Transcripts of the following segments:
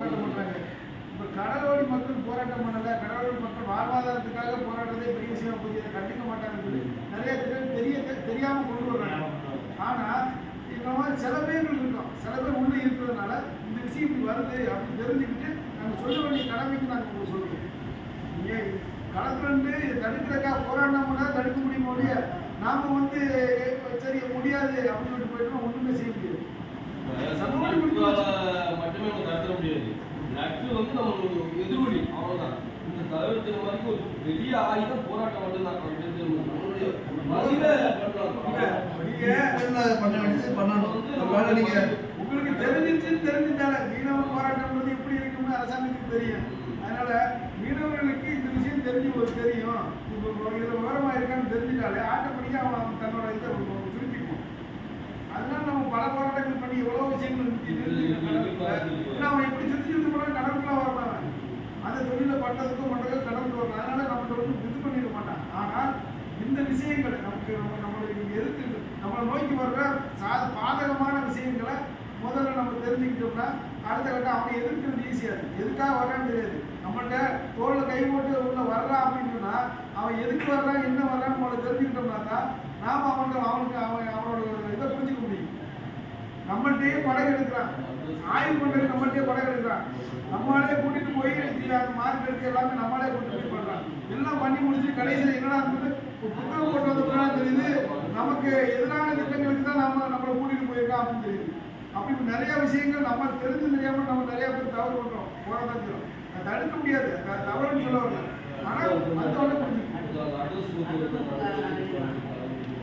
போராட்டம் இப்ப கடலோடி மக்கள் போராட்டம் பண்ணலை கடலோடி மக்கள் வாழ்வாதாரத்துக்காக போராடுறதே பெரிய விஷயம் போய் இதை கண்டுக்க நிறைய பேர் தெரிய தெரியாம கொண்டு வர்றாங்க. ஆனா இந்த மாதிரி சில பேர்கள் இருக்கோம். சில பேர் உள்ள இருக்கிறதுனால இந்த விஷயம் இப்படி வருது அப்படின்னு தெரிஞ்சுக்கிட்டு நாங்க சொல்ல வேண்டிய கடமைக்கு நாங்க உங்களுக்கு சொல்றோம். நீங்க களத்துல இருந்து தடுக்கிறக்கா போராடினோம்னா தடுக்க முடியுமோ இல்லையா நாம வந்து சரி முடியாது அப்படின்னு சொல்லிட்டு போயிட்டோம்னா ஒண்ணுமே செய்ய முடியாது நட்புல மட்டுமே நம்ம நடத்த முடியாது நட்பு வந்து நம்ம எதிர்வழி அவ்வளவுதான். இந்த தலைவர் மாதிரி ஒரு பெரிய ஆயுதம் போராட்டம் நம்ம தெரிஞ்சுக்கணும். நம்மளுடைய மனித பண்ணணும். பண்ண வேண்டியது உங்களுக்கு தெரிஞ்சிச்சுன்னு தெரிஞ்சுட்டால மீனவ போராட்டம்ன்றது எப்படி இருக்கும்னு அரசாங்கத்துக்கு தெரியும். அதனால மீனவர்களுக்கு இந்த விஷயம் தெரிஞ்சு ஒரு தெரியும். இப்போ இதுல விவரமா இருக்கான்னு தெரிஞ்சுட்டாலே ஆட்டோமேட்டிக்கா அவன் தன்னோட இதை சுருக்கிக்குவான் அதனால நம்ம பல போராட்டங்கள் பண்ணி எவ்வளவு விஷயங்கள் அவன் எப்படி அந்த தொழிலை பண்றதுக்கும் பண்றதுக்கும் கடந்து வரலாம் அதனால நம்மகிட்ட வந்து இது பண்ணிட மாட்டான் ஆனால் இந்த விஷயங்கள் நமக்கு நம்ம நம்மளுக்கு எதிர்த்து நம்மளை நோக்கி வர்ற சா பாதகமான விஷயங்களை முதல்ல நம்ம தெரிஞ்சுக்கிட்டோம்னா அடுத்த கட்டம் அவனை எதிர்க்கிறது ஈஸியா இருக்கு. எதுக்காக வர்றான்னு தெரியாது. நம்மள்கிட்ட தோளில் கை போட்டு உள்ள வர்றான் அப்படின்னு சொன்னா அவன் எதுக்கு வர்றான் என்ன வர்றான்னு முதல்ல தெரிஞ்சுக்கிட்டோம்னா தான் நாம அவனுக்கு அவனுக்கு அவன் அவனோட இதை புரிஞ்சுக்க முடியும். நம்மள்ட்டயே படகு எடுக்கிறான். ஆய்வு பண்ணுறது நம்மள்ட்டயே படகு எடுக்கிறான். நம்மளே கூட்டிட்டு போய் இது மார்க் எடுத்து எல்லாமே நம்மளே கொண்டு போய் பண்றான் எல்லாம் பண்ணி முடிச்சு கடைசியில் என்னடா இருந்தது புத்தகம் போட்டு வந்ததுனால தெரியுது. நமக்கு எதிரான திட்டங்களுக்கு தான் நம்ம நம்மளை கூட்டிட்டு போயிருக்கோம் அப்படின்னு தெரியுது. அப்படி நிறைய விஷயங்கள் நம்ம தெரிஞ்சு தெரியாம நம்ம நிறைய பேர் தவறு பண்றோம். போராட்டம் செய்யறோம் தடுக்க முடியாது. தவறுன்னு சொல்ல வரல ஆனா மற்றவங்க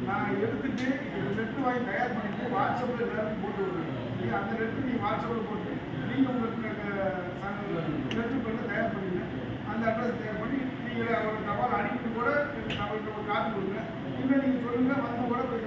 நான் எடுத்துட்டு லெட்டர் வாங்கி தயார் பண்ணிட்டு வாட்ஸ்அப்பில் எல்லாருக்கும் போட்டு விடுறேன். அந்த லெட்டர் நீங்கள் வாட்ஸ்அப்பில் போட்டு நீங்கள் உங்களுக்கு லெட்டர் பண்ணி தயார் பண்ணுங்க அந்த அட்ரஸ் தயார் பண்ணி நீங்கள் ஒரு தபால் அனுப்பிட்டு கூட நம்ம காத்து கொடுங்க. இல்லை நீங்கள் சொல்லுங்கள் வந்து கூட போய்